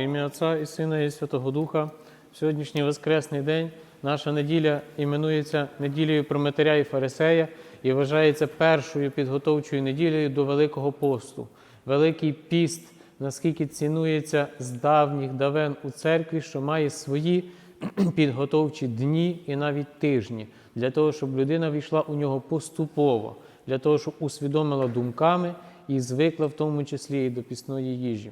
ім'я Отця і Сина і Святого Духа. Сьогоднішній Воскресний день наша неділя іменується неділею Прометаря і Фарисея і вважається першою підготовчою неділею до Великого посту. Великий піст, наскільки цінується з давніх давен у церкві, що має свої підготовчі дні і навіть тижні, для того, щоб людина війшла у нього поступово, для того, щоб усвідомила думками і звикла в тому числі і до пісної їжі.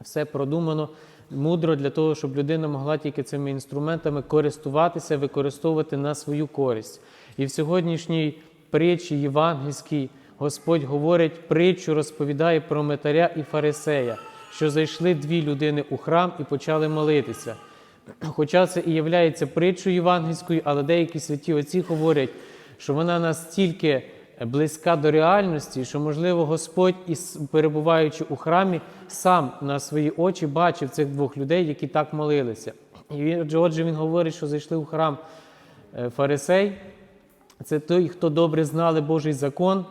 Все продумано мудро для того, щоб людина могла тільки цими інструментами користуватися, використовувати на свою користь. І в сьогоднішній притчі євангельській Господь говорить притчу, розповідає про метаря і фарисея, що зайшли дві людини у храм і почали молитися. Хоча це і є притчою євангельською, але деякі святі отці говорять, що вона настільки близька до реальності, що, можливо, Господь, перебуваючи у храмі, сам на свої очі бачив цих двох людей, які так молилися. І отже, він говорить, що зайшли у храм е, фарисей, це той, хто добре знали Божий закон,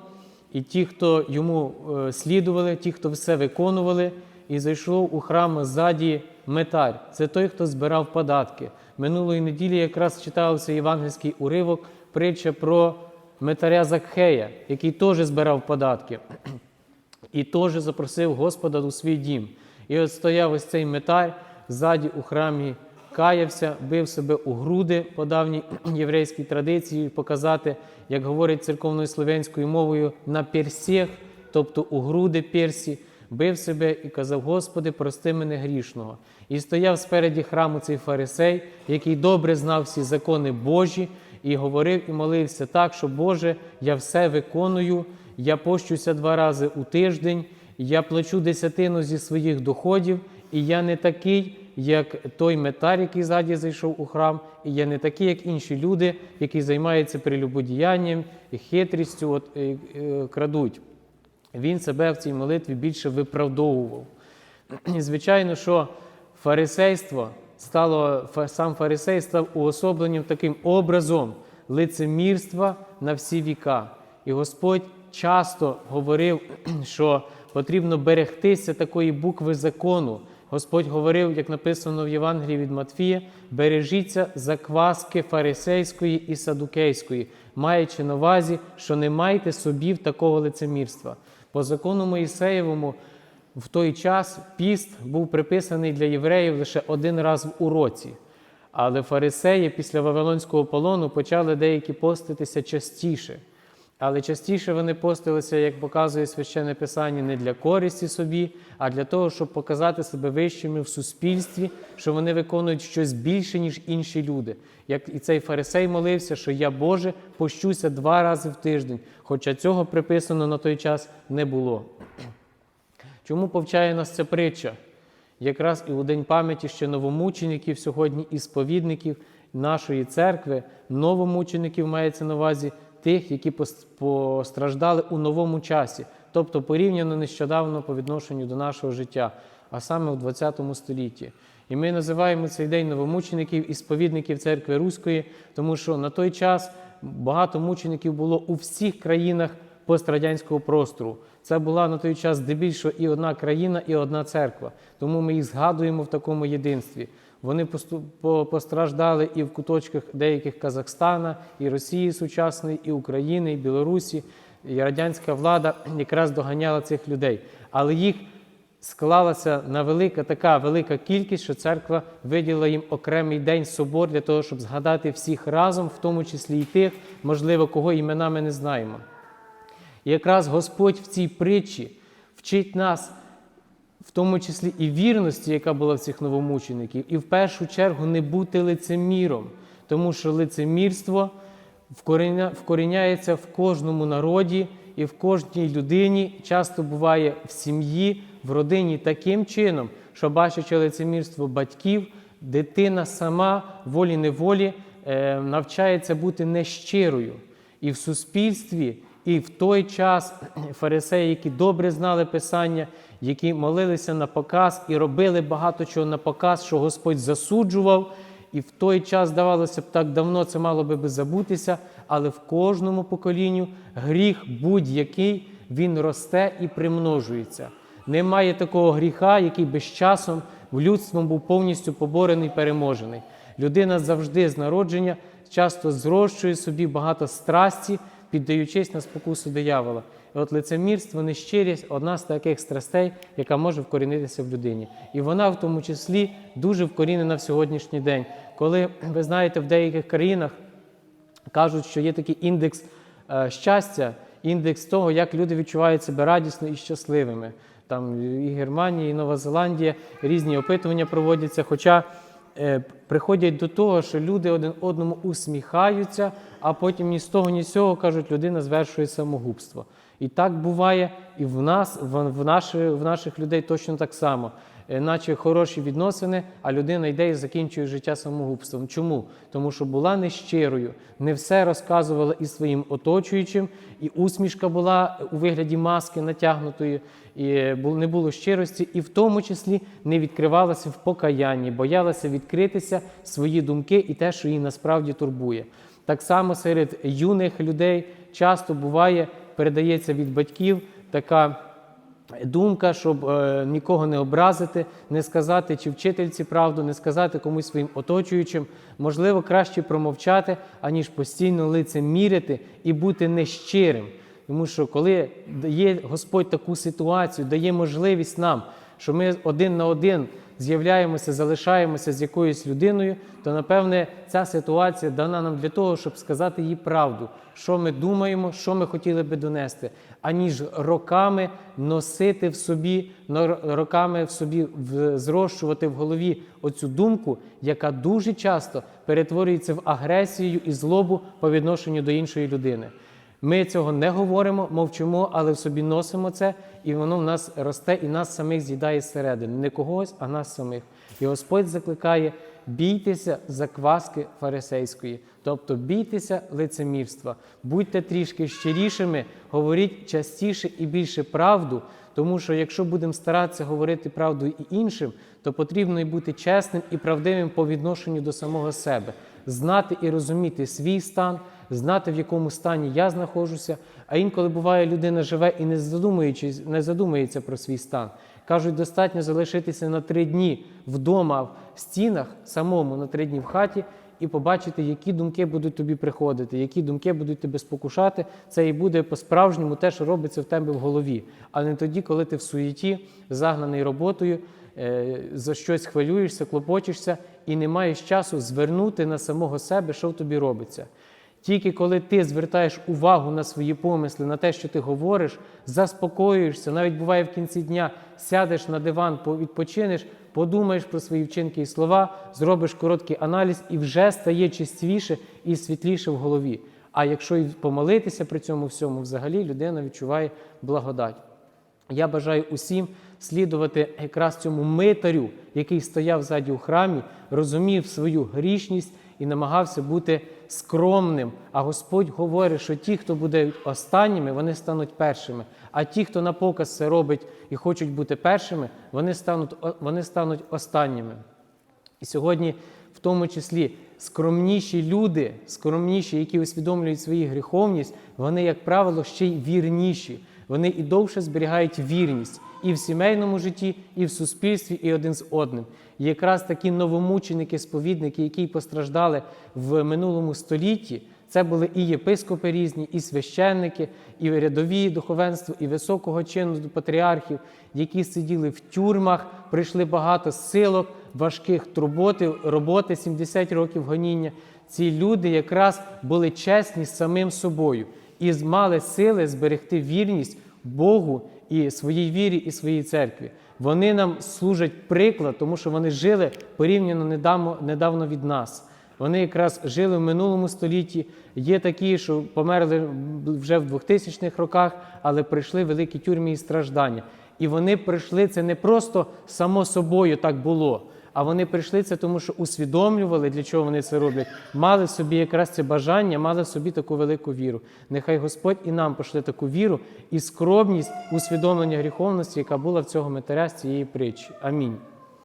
і ті, хто йому е, слідували, ті, хто все виконували, і зайшов у храм ззаді метар. Це той, хто збирав податки. Минулої неділі якраз читався євангельський уривок, притча про метаря Закхея, який теж збирав податки і теж запросив Господа у свій дім. І от стояв ось цей метар ззаді у храмі, каявся, бив себе у груди по давній єврейській традиції, показати, як говорить церковною слов'янською мовою, на персіх, тобто у груди персі, бив себе і казав: Господи, прости мене грішного. І стояв спереді храму цей фарисей, який добре знав всі закони Божі, і говорив і молився так, що Боже, я все виконую, я пощуся два рази у тиждень, я плачу десятину зі своїх доходів, і я не такий, як той метар, який ззаді зайшов у храм, і я не такий, як інші люди, які займаються прелюбодіянням і хитрістю, от, е, е, крадуть. Він себе в цій молитві більше виправдовував. І звичайно, що фарисейство стало, сам фарисей став уособленням таким образом лицемірства на всі віка. І Господь часто говорив, що потрібно берегтися такої букви закону. Господь говорив, як написано в Євангелії від Матфія, бережіться закваски фарисейської і садукейської, маючи на увазі, що не майте собі в такого лицемірства. По закону Моїсеєвому в той час піст був приписаний для євреїв лише один раз в році. Але фарисеї після Вавилонського полону почали деякі поститися частіше. Але частіше вони постилися, як показує священне писання, не для користі собі, а для того, щоб показати себе вищими в суспільстві, що вони виконують щось більше, ніж інші люди. Як і цей фарисей молився, що я Боже пощуся два рази в тиждень, хоча цього приписано на той час не було. Чому повчає нас ця притча? Якраз і у День пам'яті ще новомучеників, сьогодні і сповідників нашої церкви, новомучеників мається на увазі тих, які постраждали у новому часі, тобто порівняно нещодавно по відношенню до нашого життя, а саме в ХХ столітті. І ми називаємо цей день новомучеників і сповідників церкви Руської, тому що на той час багато мучеників було у всіх країнах пострадянського простору. Це була на той час здебільшого і одна країна, і одна церква. Тому ми їх згадуємо в такому єдинстві. Вони постраждали і в куточках деяких Казахстана, і Росії сучасної, і України, і Білорусі. І радянська влада якраз доганяла цих людей. Але їх склалася на велика така велика кількість, що церква виділила їм окремий день собор для того, щоб згадати всіх разом, в тому числі і тих, можливо, кого імена ми не знаємо. Якраз Господь в цій притчі вчить нас, в тому числі і вірності, яка була в цих новомучеників, і в першу чергу не бути лицеміром, тому що лицемірство вкоріняється в кожному народі і в кожній людині, часто буває в сім'ї, в родині таким чином, що бачачи лицемірство батьків, дитина сама волі-неволі е, навчається бути нещирою. І в суспільстві, і в той час фарисеї, які добре знали Писання, які молилися на показ і робили багато чого на показ, що Господь засуджував. І в той час, здавалося б, так давно це мало би забутися, але в кожному поколінню гріх будь-який він росте і примножується. Немає такого гріха, який би з часом людством був повністю поборений, переможений. Людина завжди з народження часто зрощує собі багато страсті, піддаючись на спокусу диявола. І от лицемірство, нещирість одна з таких страстей, яка може вкорінитися в людині. І вона в тому числі дуже вкорінена в сьогоднішній день. Коли ви знаєте, в деяких країнах кажуть, що є такий індекс е, щастя, індекс того, як люди відчувають себе радісно і щасливими. Там і Германія, і Нова Зеландія різні опитування проводяться. Хоча приходять до того, що люди один одному усміхаються, а потім ні з того, ні з цього кажуть, людина звершує самогубство. І так буває і в нас, в, в, наші, в наших людей точно так само. Е, Наче хороші відносини, а людина йде і закінчує життя самогубством. Чому? Тому що була нещирою, не все розказувала і своїм оточуючим, і усмішка була у вигляді маски натягнутої, і не було щирості, і в тому числі не відкривалася в покаянні, боялася відкритися свої думки і те, що її насправді турбує. Так само серед юних людей часто буває, передається від батьків така думка, щоб е, нікого не образити, не сказати чи вчительці правду, не сказати комусь своїм оточуючим. Можливо, краще промовчати, аніж постійно лицемірити і бути нещирим. Тому що коли дає Господь таку ситуацію, дає можливість нам, що ми один на один з'являємося, залишаємося з якоюсь людиною, то напевне ця ситуація дана нам для того, щоб сказати їй правду, що ми думаємо, що ми хотіли би донести, аніж роками носити в собі, роками в собі зрощувати в голові оцю думку, яка дуже часто перетворюється в агресію і злобу по відношенню до іншої людини. Ми цього не говоримо, мовчимо, але в собі носимо це, і воно в нас росте і нас самих з'їдає зсередини. Не когось, а нас самих. І Господь закликає: бійтеся закваски фарисейської, тобто бійтеся лицемірства, будьте трішки щирішими, говоріть частіше і більше правду, тому що якщо будемо старатися говорити правду і іншим, то потрібно і бути чесним і правдивим по відношенню до самого себе, знати і розуміти свій стан знати, в якому стані я знаходжуся. А інколи буває, людина живе і не задумуючись, не задумується про свій стан. Кажуть, достатньо залишитися на три дні вдома в стінах, самому на три дні в хаті, і побачити, які думки будуть тобі приходити, які думки будуть тебе спокушати. Це і буде по-справжньому те, що робиться в тебе в голові, а не тоді, коли ти в суєті, загнаний роботою, е, за щось хвилюєшся, клопочешся і не маєш часу звернути на самого себе, що в тобі робиться. Тільки коли ти звертаєш увагу на свої помисли, на те, що ти говориш, заспокоюєшся, навіть буває в кінці дня, сядеш на диван, по- відпочинеш, подумаєш про свої вчинки і слова, зробиш короткий аналіз і вже стає чистіше і світліше в голові. А якщо і помолитися при цьому всьому, взагалі людина відчуває благодать. Я бажаю усім слідувати якраз цьому митарю, який стояв ззаді у храмі, розумів свою грішність і намагався бути скромним. А Господь говорить, що ті, хто буде останніми, вони стануть першими. А ті, хто на показ це робить і хочуть бути першими, вони стануть, вони стануть останніми. І сьогодні, в тому числі, скромніші люди, скромніші, які усвідомлюють свою гріховність, вони, як правило, ще й вірніші. Вони і довше зберігають вірність і в сімейному житті, і в суспільстві, і один з одним. І якраз такі новомученики, сповідники, які постраждали в минулому столітті, це були і єпископи різні, і священники, і рядові духовенство, і високого чину патріархів, які сиділи в тюрмах, пройшли багато силок, важких турботи, роботи, 70 років гоніння. Ці люди якраз були чесні самим собою і мали сили зберегти вірність Богу і своїй вірі, і своїй церкві. Вони нам служать приклад, тому що вони жили порівняно недавно, від нас. Вони якраз жили в минулому столітті. Є такі, що померли вже в 2000-х роках, але прийшли великі тюрмі і страждання. І вони прийшли це не просто само собою так було. А вони прийшли це, тому що усвідомлювали, для чого вони це роблять, мали собі якраз це бажання, мали собі таку велику віру. Нехай Господь і нам пошле таку віру і скромність усвідомлення гріховності, яка була в цього метаря з цієї притчі. Амінь.